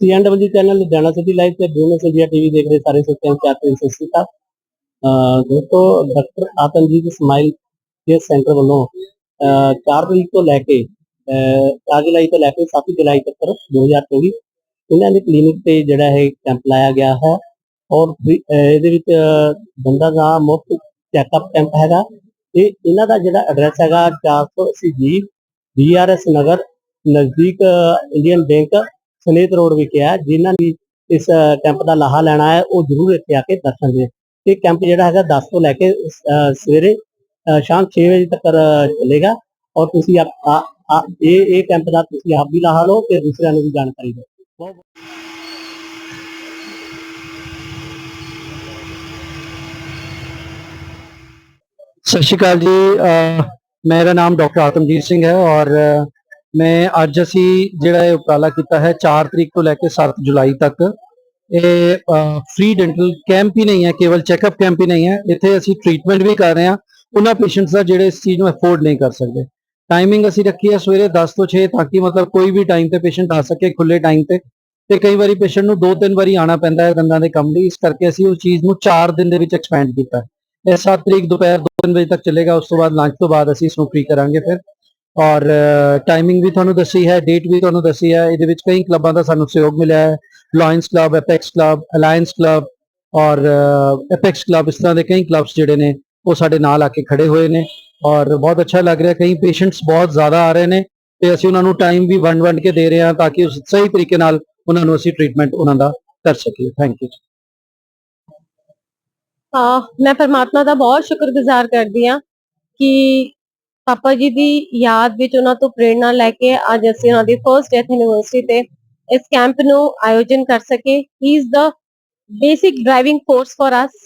CNW channel Ludhiana city live ਤੇ business India TV ਦੇਖ ਰਹੇ ਸਾਰੇ ਸੱਜਣ ਚਾਹਤੇ ਸਤਿ ਸ਼੍ਰੀ ਅਕਾਲ ਅਹ ਦੋਸਤੋ doctor Atamjit smile care center ਵੱਲੋਂ ਅਹ 4 ਤਰੀਕ ਤੋਂ ਲੈ ਕੇ ਅਹ 4 ਜੁਲਾਈ ਤੋਂ ਲੈ ਕੇ 7 ਜੁਲਾਈ ਤੱਕ 2024 ਇਹਨਾਂ ਦੇ ਕਲੀਨਿਕ ਤੇ ਜਿਹੜਾ ਹੈ ਕੈਂਪ ਲਾਇਆ ਗਿਆ ਹੈ ਔਰ ਫ੍ਰੀ- ਅਹ ਇਹਦੇ ਵਿੱਚ ਅਹ ਦੰਦਾਂ ਦਾ ਮੁਫਤ ਚੈੱਕਅਪ ਕੈਂਪ ਹੈਗਾ ਇਹ ਇਹਨਾਂ ਦਾ ਜਿਹੜਾ ਐਡਰੈਸ ਹੈਗਾ 480 ਜੀ ਡੀਆਰਐਸ ਨਗਰ ਨਜ਼ਦੀਕ ਇੰਡੀਅਨ ਬੈਂਕ ਸਨੇਤ ਰੋਡ ਵਿਖੇ ਹੈ ਜਿਨ੍ਹਾਂ ਨੇ ਇਸ ਕੈਂਪ ਦਾ ਲਾਹਾ ਲੈਣਾ ਹੈ ਉਹ ਜ਼ਰੂਰ ਇੱਥੇ ਆ ਕੇ ਦਰਸ਼ਨ ਦੇ ਇਹ ਕੈਂਪ ਜਿਹੜਾ ਹੈਗਾ 10 ਤੋਂ ਲੈ ਕੇ ਅਹ, ਸਵੇਰੇ ਅਹ, ਸ਼ਾਮ 6 ਵਜੇ ਤੱਕ ਅਹ, ਚੱਲੇਗਾ ਔਰ ਤੁਸੀਂ ਆਪ- ਆ- ਆ- ਇਹ ਇਹ ਕੈਂਪ ਦਾ ਤੁਸੀਂ ਆਪ ਵੀ ਲਾਹਾ ਲਓ ਤੇ ਦੂਸਰਿਆਂ ਨੂੰ ਵੀ ਜਾਣਕਾਰੀ ਦਿਓ। ਬਹੁਤ ਸਤਿ ਸ਼੍ਰੀ ਅਕਾਲ ਜੀ ਅਹ ਮੇਰਾ ਨਾਮ ਡਾਕਟਰ ਆਤਮਜੀਤ ਸਿੰਘ ਹੈ ਔਰ ਅਹ, ਮੈਂ ਅੱਜ ਅਸੀਂ ਜਿਹੜਾ ਇਹ ਉਪਰਾਲਾ ਕੀਤਾ ਹੈ 4 ਤਰੀਕ ਤੋਂ ਲੈ ਕੇ 7 ਜੁਲਾਈ ਤੱਕ, ਇਹ ਫ੍ਰੀ ਡੈਂਟਲ ਕੈਂਪ ਹੀ ਨਹੀਂ ਹੈ, ਕੇਵਲ ਚੈੱਕਅਪ ਕੈਂਪ ਹੀ ਨਹੀਂ ਹੈ, ਇੱਥੇ ਅਸੀਂ ਟ੍ਰੀਟਮੈਂਟ ਵੀ ਕਰ ਰਹੇ ਹਾਂ, ਉਹਨਾਂ ਪੇਸ਼ੈਂਟਸ ਦਾ ਜਿਹੜੇ ਇਸ ਚੀਜ਼ ਨੂੰ ਅਫੋਰਡ ਨਹੀਂ ਕਰ ਸਕਦੇ। ਟਾਈਮਿੰਗ ਅਸੀਂ ਰੱਖੀ ਹੈ ਸਵੇਰੇ 10 ਤੋਂ 6 ਤਾਂ ਕਿ ਮਤਲਬ ਕੋਈ ਵੀ ਟਾਈਮ ਤੇ ਪੇਸ਼ੈਂਟ ਆ ਸਕੇ ਖੁੱਲੇ ਟਾਈਮ ਤੇ ਤੇ ਕਈ ਵਾਰੀ ਪੇਸ਼ੈਂਟ ਨੂੰ ਦੋ ਤਿੰਨ ਵਾਰੀ ਆਣਾ ਪੈਂਦਾ ਹੈ ਦੰਦਾਂ ਦੇ ਕੰਮ ਲਈ, ਇਸ ਕਰਕੇ ਅਸੀਂ ਉਸ ਚੀਜ਼ ਨੂੰ 4 ਦਿਨ ਦੇ ਵਿੱਚ ਐਕਸਪੈਂਡ ਕੀਤਾ। ਇਹ 7 ਤਰੀਕ ਦੁਪਹਿਰ 2 ਵਜੇ ਤੱਕ ਚੱਲੇਗਾ, ਉਸ ਤੋਂ ਬਾਅਦ ਲੰਚ ਤੋਂ ਬਾਅਦ ਅਸੀਂ ਇਸ ਨੂੰ ਫ੍ਰੀ ਕਰਾਂਗੇ ਫਿਰ। ਔਰ ਟਾਈਮਿੰਗ ਵੀ ਤੁਹਾਨੂੰ ਦੱਸੀ ਹੈ ਡੇਟ ਵੀ ਤੁਹਾਨੂੰ ਦੱਸੀ ਹੈ, ਇਹਦੇ ਵਿੱਚ ਕਈ ਕਲੱਬਾਂ ਦਾ ਸਾਨੂੰ ਸਹਿਯੋਗ ਮਿਲਿਆ ਹੈ Lions club Apex club Alliance club ਔਰ ਐਪੈਕਸ ਕਲੱਬ ਇਸ ਤਰ੍ਹਾਂ ਦੇ ਕਈ ਕਲੱਬਸ ਜਿਹੜੇ ਨੇ, ਉਹ ਸਾਡੇ ਨਾਲ ਆ ਕੇ ਖੜੇ ਹੋਏ ਨੇ ਔਰ ਬਹੁਤ ਅੱਛਾ ਲੱਗ ਰਿਹਾ, ਕਈ ਪੇਸ਼ੈਂਟਸ ਬਹੁਤ ਜ਼ਿਆਦਾ ਆ ਰਹੇ ਨੇ ਤੇ ਅਸੀਂ ਉਹਨਾਂ ਨੂੰ ਟਾਈਮ ਵੀ ਵੰਡ ਵੰਡ ਕੇ ਦੇ ਰਹੇ ਹਾਂ ਤਾਂ ਕਿ ਉਸ ਸਹੀ ਤਰੀਕੇ ਨਾਲ ਉਹਨਾਂ ਨੂੰ ਅਸੀਂ ਟ੍ਰੀਟਮੈਂਟ ਉਹਨਾਂ ਦਾ ਕਰ ਸਕੀਏ। ਥੈਂਕ ਯੂ ਹਾਂ, ਮੈਂ ਪਰਮਾਤਮਾ ਦਾ ਬਹੁਤ ਸ਼ੁਕਰਗੁਜ਼ਾਰ ਕਰਦੀ ਆ ਕਿ ਪਾਪਾ ਜੀ ਦੀ ਯਾਦ ਵਿੱਚ ਉਹਨਾਂ ਤੋਂ ਪ੍ਰੇਰਣਾ ਲੈ ਕੇ ਅੱਜ ਅਸੀਂ ਉਹਨਾਂ ਦੀ ਫਰਸਟ ਡੈਥ ਐਨੀਵਰਸਰੀ ਤੇ ਇਸ ਕੈਂਪ ਨੂੰ ਆਯੋਜਨ ਕਰ ਸਕੇ he is the basic driving force for us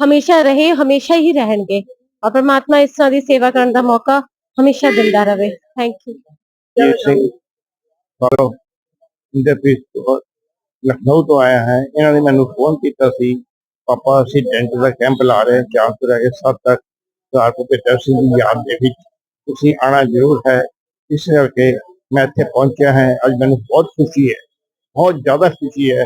ਹਮੇਸ਼ਾ ਰਹੇ, ਹਮੇਸ਼ਾ ਹੀ ਰਹਿਣਗੇ। ਔਰ ਪਰਮਾਤਮਾ ਇਸ ਤਰ੍ਹਾਂ ਦੀ ਸੇਵਾ ਕਰਨ ਦਾ ਮੌਕਾ ਹਮੇਸ਼ਾ ਦਿੰਦਾ ਰਹੇ। ਥੈਂਕ ਯੂ ਜੀਤ ਸਿੰਘ ਬਾਰੋ ਇੰਦਰਪ੍ਰੀਤ ਕੌਰ ਲਖਨਊ ਤੋਂ ਆਇਆ ਹੈ। ਇਹਨਾਂ ਨੇ ਮੈਨੂੰ ਫੋਨ ਕੀਤਾ ਸੀ। ਪਾਪਾ, ਅਸੀਂ ਡੈਂਟ ਦਾ ਕੈਂਪ ਲਾ ਰਹੇ ਹਾਂ। ਚਾਰ ਤੋਂ ਲੈ ਕੇ ਸੱਤ ਤੱਕ। ਰਾਤ ਦੇ ਸਿੰਘ ਦੀ ਯਾਦ ਦੇ ਵਿੱਚ ਤੁਸੀਂ ਆਣਾ ਜ਼ਰੂਰ ਹੈ। ਇਸ ਕਰਕੇ ਮੈਂ ਇੱਥੇ ਪਹੁੰਚਿਆ ਹਾਂ। ਅੱਜ ਮੈਨੂੰ ਬਹੁਤ ਖੁਸ਼ੀ ਹੈ। ਬਹੁਤ ਜ਼ਿਆਦਾ ਖੁਸ਼ੀ ਹੈ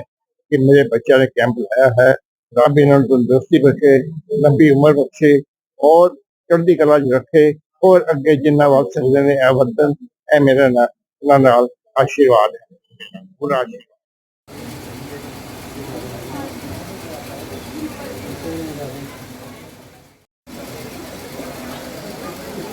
ਕਿ ਮੇਰੇ ਬੱਚਿਆਂ ਨੇ ਕੈਂਪ ਲਾਇਆ ਹੈ। ਰੱਬ ਇਹਨਾਂ ਨੂੰ ਤੰਦਰੁਸਤੀ ਬਖਸ਼ੇ ਲੰਬੀ ਉਮਰ ਬਖਸ਼ੇ ਔਰ ਚੜ੍ਹਦੀ ਕਲਾ 'ਚ ਰੱਖੇ ਔਰ ਅੱਗੇ ਜਿੰਨਾ ਵਕਤ ਸਕਦੇ ਨੇ, ਇਹ ਵਧਣ, ਇਹ ਮੇਰਾ ਨਾ, ਉਹਨਾਂ ਨਾਲ ਆਸ਼ੀਰਵਾਦ ਹੈ। ਪੂਰਾ ਆਸ਼ੀਰਵਾਦ।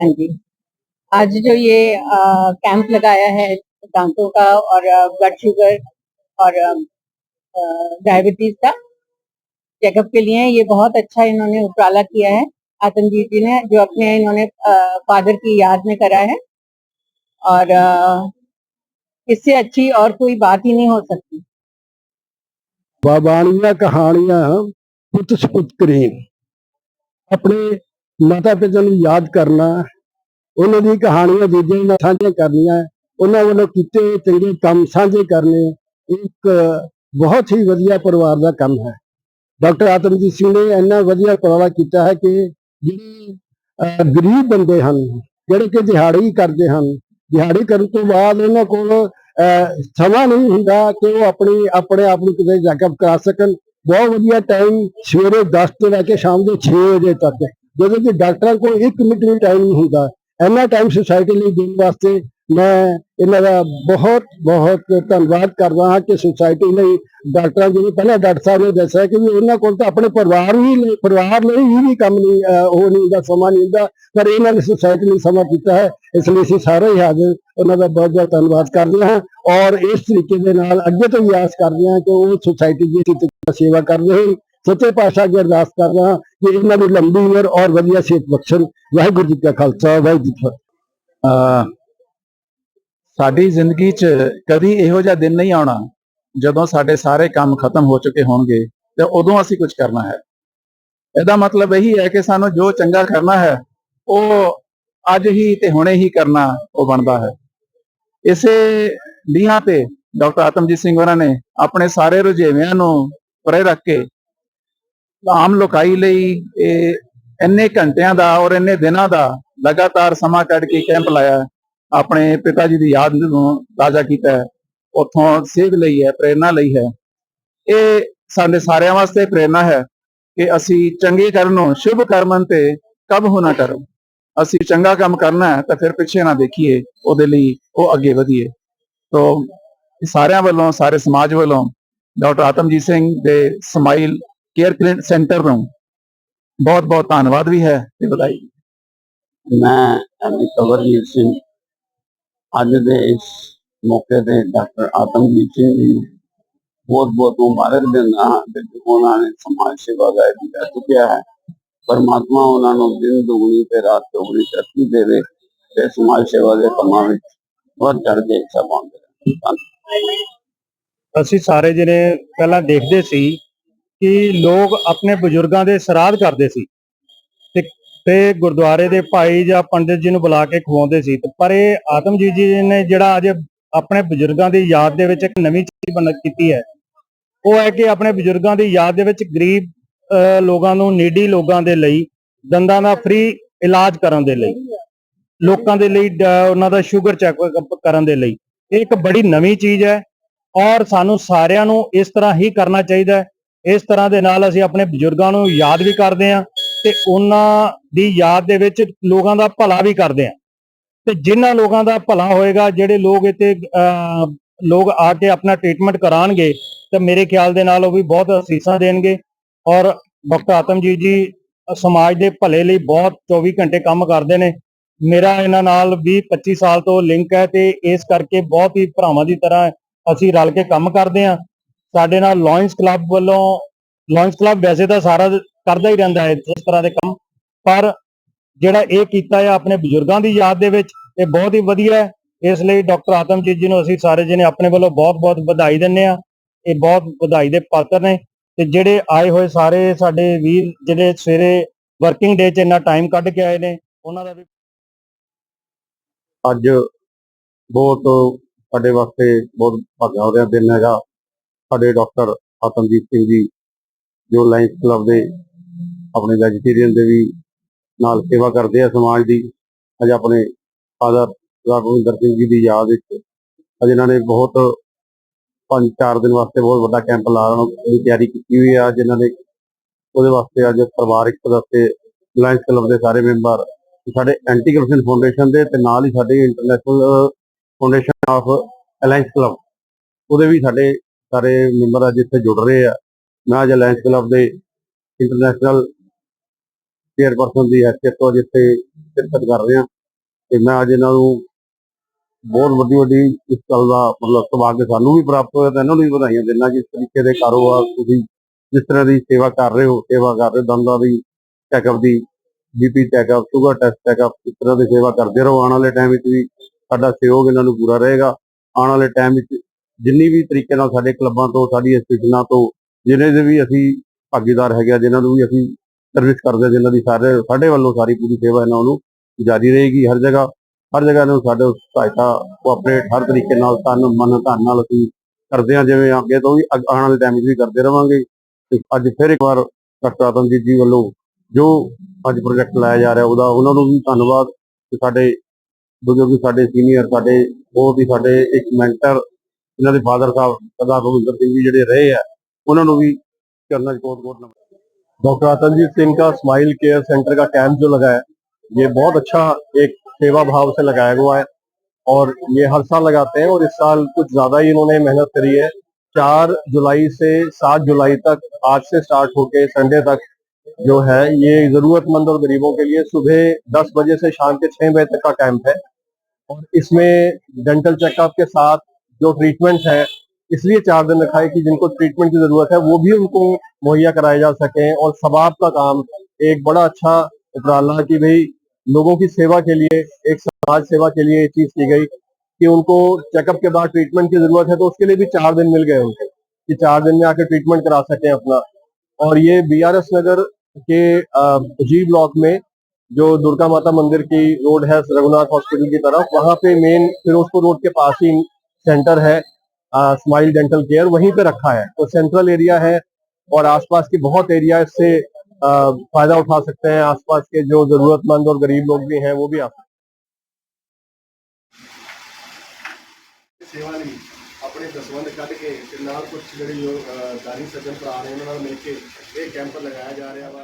हाँ जी। आज जो ये कैंप लगाया है, दांतों का और ब्लड शुगर और डायबिटीज़ का चेकअप के लिए ये बहुत अच्छा इन्होंने उपराला किया है। आतमजीत जी ने जो अपने इन्होंने फादर की याद में करा है और इससे अच्छी और कोई बात ही नहीं हो सकती। बाबानिया कहानियाँ पुत स्पुत करें अपने ਮਾਤਾ ਪਿਤਾ ਨੂੰ ਯਾਦ ਕਰਨਾ ਉਹਨਾਂ ਦੀ ਕਹਾਣੀਆਂ ਦੂਜਿਆਂ ਨਾਲ ਸਾਂਝੀਆਂ ਕਰਨੀਆਂ ਉਹਨਾਂ ਵੱਲੋਂ ਕੀਤੇ ਚੰਗੇ ਕੰਮ ਸਾਂਝੇ ਕਰਨੇ ਇੱਕ ਬਹੁਤ ਹੀ ਵਧੀਆ ਪਰਿਵਾਰ ਦਾ ਕੰਮ ਹੈ। ਡਾਕਟਰ ਆਤਮਜੀਤ ਸਿੰਘ ਨੇ ਇੰਨਾ ਵਧੀਆ ਉਪਰਾਲਾ ਕੀਤਾ ਹੈ ਕਿ ਜਿਹੜੇ ਗਰੀਬ ਬੰਦੇ ਹਨ ਜਿਹੜੇ ਕਿ ਦਿਹਾੜੀ ਕਰਦੇ ਹਨ ਦਿਹਾੜੀ ਕਰਨ ਤੋਂ ਬਾਅਦ ਉਹਨਾਂ ਕੋਲ ਅਹ, ਸਮਾਂ ਨਹੀਂ ਹੁੰਦਾ ਕਿ ਉਹ ਆਪਣੀ ਆਪਣੇ ਆਪ ਨੂੰ ਕਿਤੇ ਚੈੱਕਅਪ ਕਰਾ ਸਕਣ। ਬਹੁਤ ਵਧੀਆ ਟਾਈਮ ਸਵੇਰੇ 10 ਤੋਂ ਲੈ ਕੇ ਸ਼ਾਮ ਦੇ 6 ਵਜੇ ਤੱਕ। ਹੈ ਜਦੋਂ ਕਿ ਡਾਕਟਰਾਂ ਕੋਲ ਇੱਕ ਮਿੰਟ ਵੀ ਟਾਈਮ ਨਹੀਂ ਹੁੰਦਾ। ਇੰਨਾ ਟਾਈਮ ਸੁਸਾਇਟੀ ਲਈ ਦੇਣ ਵਾਸਤੇ ਮੈਂ ਇਹਨਾਂ ਦਾ ਬਹੁਤ ਬਹੁਤ ਧੰਨਵਾਦ ਕਰਦਾ ਹਾਂ ਕਿ ਸੁਸਾਇਟੀ ਲਈ ਡਾਕਟਰਾਂ ਜਿਵੇਂ ਪਹਿਲਾਂ ਡਾਕਟਰ ਸਾਹਿਬ ਨੇ ਦੱਸਿਆ ਕਿ ਵੀ ਉਹਨਾਂ ਕੋਲ ਤਾਂ ਆਪਣੇ ਪਰਿਵਾਰ ਹੀ ਲਈ- ਪਰਿਵਾਰ ਲਈ ਹੀ ਵੀ ਕੰਮ ਨਹੀਂ ਉਹ ਨਹੀਂ ਹੁੰਦਾ, ਸਮਾਂ ਨਹੀਂ ਹੁੰਦਾ, ਪਰ ਇਹਨਾਂ ਨੇ ਸੁਸਾਇਟੀ ਲਈ ਸਮਾਂ ਕੀਤਾ ਹੈ। ਇਸ ਲਈ ਅਸੀਂ ਸਾਰੇ ਹੀ ਹਾਜ਼ਰ ਉਹਨਾਂ ਦਾ ਬਹੁਤ ਬਹੁਤ ਧੰਨਵਾਦ ਕਰਦੇ ਹਾਂ ਔਰ ਇਸ ਤਰੀਕੇ ਦੇ ਨਾਲ ਅੱਗੇ ਤੋਂ ਵੀ ਆਸ ਕਰਦੇ ਹਾਂ ਕਿ ਉਹ ਸੁਸਾਇਟੀ ਦੀ ਇਸੇ ਸੇਵਾ ਕਰਦੇ ਹੋਣ। ਸੱਚੇ ਪਾਤਸ਼ਾਹ ਅੱਗੇ ਅਰਦਾਸ ਕਰਦੇ ਹਾਂ ਕਿ ਇਹਨਾਂ ਨੂੰ ਲੰਬੀ ਉਮਰ ਔਰ ਵਧੀਆ ਸਿਹਤ ਬਖਸ਼ਣ। ਵਾਹਿਗੁਰੂ ਜੀ ਕਾ ਖਾਲਸਾ, ਵਾਹਿਗੁਰੂ ਜੀ ਕੀ ਫਤਿਹ। ਸਾਡੀ ਜ਼ਿੰਦਗੀ 'ਚ ਕਦੀ ਇਹੋ ਜਿਹਾ ਦਿਨ ਨਹੀਂ ਆਉਣਾ ਜਦੋਂ ਸਾਡੇ ਸਾਰੇ ਕੰਮ ਖਤਮ ਹੋ ਚੁੱਕੇ ਹੋਣਗੇ ਤੇ ਉਦੋਂ ਅਸੀਂ ਕੁਝ ਕਰਨਾ ਹੈ। ਇਹਦਾ ਮਤਲਬ ਇਹੀ ਹੈ ਕਿ ਸਾਨੂੰ ਜੋ ਚੰਗਾ ਕਰਨਾ ਹੈ, ਉਹ ਅੱਜ ਹੀ ਤੇ ਹੁਣੇ ਹੀ ਕਰਨਾ ਉਹ ਬਣਦਾ ਹੈ। ਇਸੇ ਲੀਹਾਂ ਤੇ ਡਾਕਟਰ ਆਤਮਜੀਤ ਸਿੰਘ ਹੋਰਾਂ ਨੇ ਆਪਣੇ ਸਾਰੇ ਰੁਝੇਵਿਆਂ ਨੂੰ ਪਰੇ ਰੱਖ ਕੇ ਆਮ ਲੋਕਾਈ ਲਈ ਇਹ ਇੰਨੇ ਘੰਟਿਆਂ ਦਾ ਔਰ ਇੰਨੇ ਦਿਨਾਂ ਦਾ ਲਗਾਤਾਰ ਸਮਾਂ ਕੱਢ ਕੇ ਕੈਂਪ ਲਾਇਆ ਆਪਣੇ ਪਿਤਾ ਜੀ ਦੀ ਯਾਦ ਨੂੰ ਤਾਜ਼ਾ ਕੀਤਾ ਹੈ। ਉਥੋਂ ਸੇਧ ਲਈ ਹੈ, ਪ੍ਰੇਰਣਾ ਲਈ ਹੈ। ਇਹ ਸਾਡੇ ਸਾਰਿਆਂ ਵਾਸਤੇ ਪ੍ਰੇਰਣਾ ਹੈ ਕਿ ਅਸੀਂ ਚੰਗੇ ਕਰਨੋਂ ਸ਼ੁਭ ਕਰਮਨ ਤੇ ਕਬ ਹੋਣਾ ਕਰੋ। ਅਸੀਂ ਚੰਗਾ ਕੰਮ ਕਰਨਾ ਹੈ ਤਾਂ ਫਿਰ ਪਿੱਛੇ ਨਾ ਦੇਖੀਏ, ਉਹਦੇ ਲਈ ਉਹ ਅੱਗੇ ਵਧੀਏ। ਤੋਂ ਸਾਰਿਆਂ ਵੱਲੋਂ, ਸਾਰੇ ਸਮਾਜ ਵੱਲੋਂ ਡਾਕਟਰ ਆਤਮਜੀਤ ਸਿੰਘ ਦੇ ਸਮਾਈਲ ਕੇਅਰ ਸੈਂਟਰ ਨੂੰ ਬਹੁਤ ਬਹੁਤ ਧੰਨਵਾਦ ਵੀ ਹੈ ਤੇ ਵਧਾਈ। ਮੈਂ ਅਮਿਤ ਕਵਰਜੀਤ ਸਿੰਘ ਅੱਜ ਦੇ ਇਸ ਮੌਕੇ ਤੇ ਡਾਕਟਰ ਆਤਮਜੀਤ ਸਿੰਘ ਜੀ ਨੂੰ ਬਹੁਤ ਬਹੁਤ ਮੁਬਾਰਕ ਦਿੰਦਾ ਹਾਂ ਕਿ ਉਹਨਾਂ ਨੇ ਸਮਾਜ ਸੇਵਾ ਦਾ ਇਹ ਕਰ ਚੁੱਕਿਆ ਹੈ। ਪਰਮਾਤਮਾ ਉਹਨਾਂ ਨੂੰ ਦਿਨ ਦੁਗਣੀ ਤੇ ਰਾਤ ਚੌਗਣੀ ਤਰੱਕੀ ਦੇਵੇ ਤੇ ਸਮਾਜ ਸੇਵਾ ਦੇ ਕੰਮਾਂ ਵਿੱਚ ਵੱਧ ਚੜ ਕੇ ਹਿੱਸਾ ਪਾਉਂਦੇ। ਅਸੀਂ ਸਾਰੇ ਜਿਹੜੇ ਪਹਿਲਾਂ ਦੇਖਦੇ ਸੀ ਕਿ ਲੋਕ ਆਪਣੇ ਬਜ਼ੁਰਗਾਂ ਦੇ ਸਰਾਧ ਕਰਦੇ ਸੀ ਤੇ ਤੇ ਗੁਰਦੁਆਰੇ ਦੇ ਭਾਈ ਜਾਂ ਪੰਡਿਤ ਜੀ ਨੂੰ ਬੁਲਾ ਕੇ ਖਵਾਉਂਦੇ ਸੀ ਤੇ ਪਰ ਇਹ ਆਤਮਜੀਤ ਜੀ ਨੇ ਜਿਹੜਾ ਅੱਜ ਆਪਣੇ ਬਜ਼ੁਰਗਾਂ ਦੀ ਯਾਦ ਦੇ ਵਿੱਚ ਇੱਕ ਨਵੀਂ ਚੀਜ਼ ਬਣ ਕੀਤੀ ਹੈ ਉਹ ਹੈ ਕਿ ਆਪਣੇ ਬਜ਼ੁਰਗਾਂ ਦੀ ਯਾਦ ਦੇ ਵਿੱਚ ਗਰੀਬ ਅਹ, ਲੋਕਾਂ ਨੂੰ ਨੀਡੀ ਲੋਕਾਂ ਦੇ ਲਈ ਦੰਦਾਂ ਦਾ ਫ੍ਰੀ ਇਲਾਜ ਕਰਨ ਦੇ ਲਈ ਲੋਕਾਂ ਦੇ ਲਈ ਉਹਨਾਂ ਦਾ ਸ਼ੂਗਰ ਚੈੱਕਅਪ ਕਰਨ ਦੇ ਲਈ ਇਹ ਇੱਕ ਬੜੀ ਨਵੀਂ ਚੀਜ਼ ਹੈ ਔਰ ਸਾਨੂੰ ਸਾਰਿਆਂ ਨੂੰ ਇਸ ਤਰ੍ਹਾਂ ਹੀ ਕਰਨਾ ਚਾਹੀਦਾ ਹੈ ਇਸ ਤਰ੍ਹਾਂ ਦੇ ਨਾਲ ਅਸੀਂ ਆਪਣੇ ਬਜ਼ੁਰਗਾਂ ਨੂੰ ਯਾਦ ਵੀ ਕਰਦੇ ਹਾਂ ਤੇ ਉਹਨਾਂ ਦੀ ਯਾਦ ਦੇ ਵਿੱਚ ਲੋਕਾਂ ਦਾ ਭਲਾ ਵੀ ਕਰਦੇ ਹਾਂ। ਤੇ ਜਿਨ੍ਹਾਂ ਲੋਕਾਂ ਦਾ ਭਲਾ ਹੋਏਗਾ, ਜਿਹੜੇ ਲੋਕ ਇੱਥੇ ਲੋਕ ਆ ਕੇ ਆਪਣਾ ਟ੍ਰੀਟਮੈਂਟ ਕਰਾਣਗੇ ਤਾਂ ਮੇਰੇ ਖਿਆਲ ਦੇ ਨਾਲ ਉਹ ਵੀ ਬਹੁਤ ਅਸੀਸਾਂ ਦੇਣਗੇ ਔਰ ਡਾਕਟਰ ਆਤਮ ਜੀ ਜੀ ਸਮਾਜ ਦੇ ਭਲੇ ਲਈ ਬਹੁਤ 24 ਘੰਟੇ ਕੰਮ ਕਰਦੇ ਨੇ। ਮੇਰਾ ਇਹਨਾਂ ਨਾਲ 20 25 ਸਾਲ ਤੋਂ ਲਿੰਕ ਹੈ ਤੇ ਇਸ ਕਰਕੇ ਬਹੁਤ ਹੀ ਭਰਾਵਾਂ ਦੀ ਤਰ੍ਹਾਂ ਅਸੀਂ ਰਲ ਕੇ ਕੰਮ ਕਰਦੇ ਹਾਂ। ਸਾਡੇ ਨਾਲ ਲਾਇਨਸ ਕਲੱਬ ਵੱਲੋਂ ਲਾਇਨਸ ਕਲੱਬ ਵੈਸੇ ਤਾਂ ਸਾਰਾ ਕਰਦਾ ਹੀ ਰਹਿੰਦਾ ਹੈ, ਇਸ ਤਰ੍ਹਾਂ ਦੇ ਕੰਮ, ਪਰ ਜਿਹੜਾ ਇਹ ਕੀਤਾ ਹੈ ਆਪਣੇ ਬਜ਼ੁਰਗਾਂ ਦੀ ਯਾਦ ਦੇ ਵਿੱਚ, ਇਹ ਬਹੁਤ ਹੀ ਵਧੀਆ ਹੈ। ਇਸ ਲਈ ਡਾਕਟਰ ਆਤਮਜੀਤ ਜੀ ਨੂੰ ਅਸੀਂ ਸਾਰੇ ਜਣੇ ਆਪਣੇ ਵੱਲੋਂ ਬਹੁਤ-ਬਹੁਤ ਵਧਾਈ ਦਿੰਦੇ ਆ ਇਹ ਬਹੁਤ ਵਧਾਈ ਦੇ ਪਾਤਰ ਨੇ ਤੇ ਜਿਹੜੇ ਆਏ ਹੋਏ ਸਾਰੇ ਸਾਡੇ ਵੀਰ, ਜਿਹੜੇ ਸਵੇਰੇ ਵਰਕਿੰਗ ਡੇ 'ਚ ਇੰਨਾ ਟਾਈਮ ਕੱਢ ਕੇ ਆਏ ਨੇ, ਉਹਨਾਂ ਦਾ ਵੀ ਅੱਜ ਬਹੁਤ ਸਾਡੇ ਵਾਸਤੇ ਬਹੁਤ ਭਾਗਾਂ ਦਾ ਦਿਨ ਹੈਗਾ। ਸਾਡੇ ਡਾਕਟਰ ਆਤਮਜੀਤ ਸਿੰਘ ਜੀ, ਜੋ ਲਾਇੰਸ ਕਲੱਬ ਦੇ ਆਪਣੇ ਵੈਜੀਟੇਰੀਅਨ ਦੇ ਵੀ ਨਾਲ ਸੇਵਾ ਕਰਦੇ ਆ ਸਮਾਜ ਦੀ, ਅੱਜ ਆਪਣੇ ਫਾਦਰ ਰਾਘਵਿੰਦਰ ਸਿੰਘ ਜੀ ਦੀ ਯਾਦ ਵਿੱਚ ਅੱਜ ਇਹਨਾਂ ਨੇ ਬਹੁਤ ਪੰਜ ਚਾਰ ਦਿਨ ਵਾਸਤੇ ਬਹੁਤ ਵੱਡਾ ਕੈਂਪ ਲਾਉਣ ਦੀ ਤਿਆਰੀ ਕੀਤੀ ਹੋਈ ਆ, ਅੱਜ ਇਹਨਾਂ ਨੇ ਉਹਦੇ ਵਾਸਤੇ ਅੱਜ ਪਰਿਵਾਰਿਕ ਸਦੱਸੇ ਲਾਇੰਸ ਕਲੱਬ ਦੇ ਸਾਰੇ ਮੈਂਬਰ ਸਾਡੇ ਐਂਟੀ ਕਰਪਸ਼ਨ ਫਾਊਂਡੇਸ਼ਨ ਦੇ ਤੇ ਨਾਲ ਹੀ ਸਾਡੇ international foundation of alliance club ਉਹਦੇ ਵੀ ਸਾਡੇ ਸਾਰੇ ਮੈਂਬਰ ਅੱਜ ਇੱਥੇ ਜੁੜ ਰਹੇ ਆ। ਮੈਂ ਅੱਜ ਅਲਾਈਅੰਸ ਕਲੱਬ ਦੇ ਇੰਟਰਨੈਸ਼ਨਲ ਚੇਅਰਪਰਸਨ ਦੀ ਹੈਸੀਅਤ ਤੋਂ ਅੱਜ ਇੱਥੇ ਸ਼ਿਰਕਤ ਕਰ ਰਿਹਾ। ਤੇ ਮੈਂ ਅੱਜ ਇਹਨਾਂ ਨੂੰ ਬਹੁਤ ਵੱਡੀ ਵੱਡੀ ਇਸ ਗੱਲ ਦਾ ਮਤਲਬ ਸੁਭਾਗ ਸਾਨੂੰ ਵੀ ਪ੍ਰਾਪਤ ਹੋਇਆ ਤੇ ਇਹਨਾਂ ਨੂੰ ਵੀ ਵਧਾਈਆਂ ਦਿੰਦਾ ਜਿਸ ਤਰੀਕੇ ਦੇ ਕਾਰੋਬਾਰ ਤੁਸੀਂ ਜਿਸ ਤਰ੍ਹਾਂ ਦੀ ਸੇਵਾ ਕਰ ਰਹੇ ਹੋ ਸੇਵਾ ਕਰ ਰਹੇ ਦੰਦਾਂ ਦੀ ਚੈੱਕਅਪ ਦੀ BP checkup sugar test checkup ਇਸ ਤਰ੍ਹਾਂ ਦੀ ਸੇਵਾ ਕਰਦੇ ਰਹੋ। ਆਉਣ ਵਾਲੇ ਟਾਈਮ ਵਿੱਚ ਵੀ ਸਾਡਾ ਸਹਿਯੋਗ ਇਹਨਾਂ ਨੂੰ ਪੂਰਾ ਰਹੇਗਾ। ਆਉਣ ਵਾਲੇ ਟਾਈਮ ਵਿੱਚ ਜਿੰਨੀ ਵੀ ਤਰੀਕੇ ਨਾਲ ਸਾਡੇ ਕਲੱਬਾਂ ਤੋਂ ਸਾਡੀ ਇੰਸਟੀਟਿਊਸ਼ਨਾਂ ਤੋਂ ਜਿਹਨੇ ਦੇ ਵੀ ਅਸੀਂ ਭਾਗੀਦਾਰ ਹੈਗੇ ਆ ਜਿਨ੍ਹਾਂ ਨੂੰ ਵੀ ਅਸੀਂ ਸਰਵਿਸ ਕਰਦੇ ਹਾਂ, ਜਿਨ੍ਹਾਂ ਦੀ ਸਾਰੇ ਸਾਡੇ ਵੱਲੋਂ ਸਾਰੀ ਪੂਰੀ ਸੇਵਾ ਇਹਨਾਂ ਨੂੰ ਜਾਰੀ ਰਹੇਗੀ ਹਰ ਜਗ੍ਹਾ। ਹਰ ਜਗ੍ਹਾ ਨੂੰ ਸਾਡੇ ਸਹਾਇਤਾ ਕੋਆਪਰੇਟ ਹਰ ਤਰੀਕੇ ਨਾਲ ਤਨ ਮਨ ਧਨ ਨਾਲ ਅਸੀਂ ਕਰਦੇ ਹਾਂ ਜਿਵੇਂ ਅੱਗੇ ਤੋਂ ਵੀ ਅੱਗ- ਆਉਣ ਵਾਲੇ ਟਾਈਮ ਚ ਵੀ ਕਰਦੇ ਰਵਾਂਗੇ। ਤੇ ਅੱਜ ਫਿਰ ਇੱਕ ਵਾਰ ਡਾਕਟਰ ਆਤਮਜੀਤ ਜੀ ਵੱਲੋਂ ਜੋ ਅੱਜ ਪ੍ਰੋਜੈਕਟ ਲਾਇਆ ਜਾ ਰਿਹਾ ਉਹਦਾ ਉਹਨਾਂ ਨੂੰ ਵੀ ਧੰਨਵਾਦ। ਤੇ ਸਾਡੇ ਬਜ਼ੁਰਗ ਸਾਡੇ ਸੀਨੀਅਰ ਸਾਡੇ ਬਹੁਤ ਹੀ ਸਾਡੇ ਇੱਕ ਮੈਂਟਰ ਇਹਨਾਂ ਦੇ ਫਾਦਰ ਸਾਹਿਬ ਸਰਦਾਰ ਰਵਿੰਦਰ ਸਿੰਘ ਜੀ ਜਿਹੜੇ ਰਹੇ ਆ ਉਹਨਾਂ ਨੂੰ ਵੀ ਚਰਨਾਂ 'ਚ ਬਹੁਤ ਬਹੁਤ ਨਮਨ डॉक्टर आतंजीत सिंह का स्माइल केयर सेंटर का कैंप जो लगा है ये बहुत अच्छा एक सेवा भाव से लगाया हुआ है और ये हर साल लगाते हैं और इस साल कुछ ज्यादा ही इन्होंने मेहनत करी है चार जुलाई से सात जुलाई तक आज से स्टार्ट होके संडे तक जो है ये जरूरतमंद और गरीबों के लिए सुबह दस बजे से शाम के छह बजे तक का कैंप है और इसमें डेंटल चेकअप के साथ जो ट्रीटमेंट है, इसलिए चार दिन रखा है कि जिनको ट्रीटमेंट की ज़रूरत है, वो भी उनको मुहैया कराए जा सके और सवाब का काम एक बड़ा अच्छा उपराला कि भाई लोगों की सेवा के लिए, एक समाज सेवा के लिए ये चीज़ की गई कि उनको चेकअप के बाद ट्रीटमेंट की ज़रूरत है तो उसके लिए भी चार दिन मिल गए उनको कि चार दिन में आके ट्रीटमेंट करा सकें अपना। और ये बीआरएस नगर के जी ब्लॉक में जो दुर्गा माता मंदिर की रोड है, रघुनाथ हॉस्पिटल की तरफ़, वहाँ पे मेन फिरोजपुर रोड के पास ही सेंटर है स्माइल डेंटल केयर वहीं पे रखा है तो सेंट्रल एरिया है और आसपास के बहुत एरिया इससे अ, फायदा उठा सकते हैं आसपास के जो जरूरतमंद और गरीब लोग भी हैं वो भी आ सकते ਸੇਵਾ ਲਈ ਆਪਣੇ ਦਸਵੰਧ ਕੱਢ ਕੇ ਤੇ ਨਾਲ ਕੁਝ ਜਿਹੜੇ ਜੋ ਅਹ, ਦਾਨੀ ਸੱਜਣ ਭਰਾ ਨੇ ਉਹਨਾਂ ਨਾਲ ਮਿਲ ਕੇ ਇਹ ਕੈਂਪ ਲਗਾਇਆ ਜਾ ਰਿਹਾ ਵਾ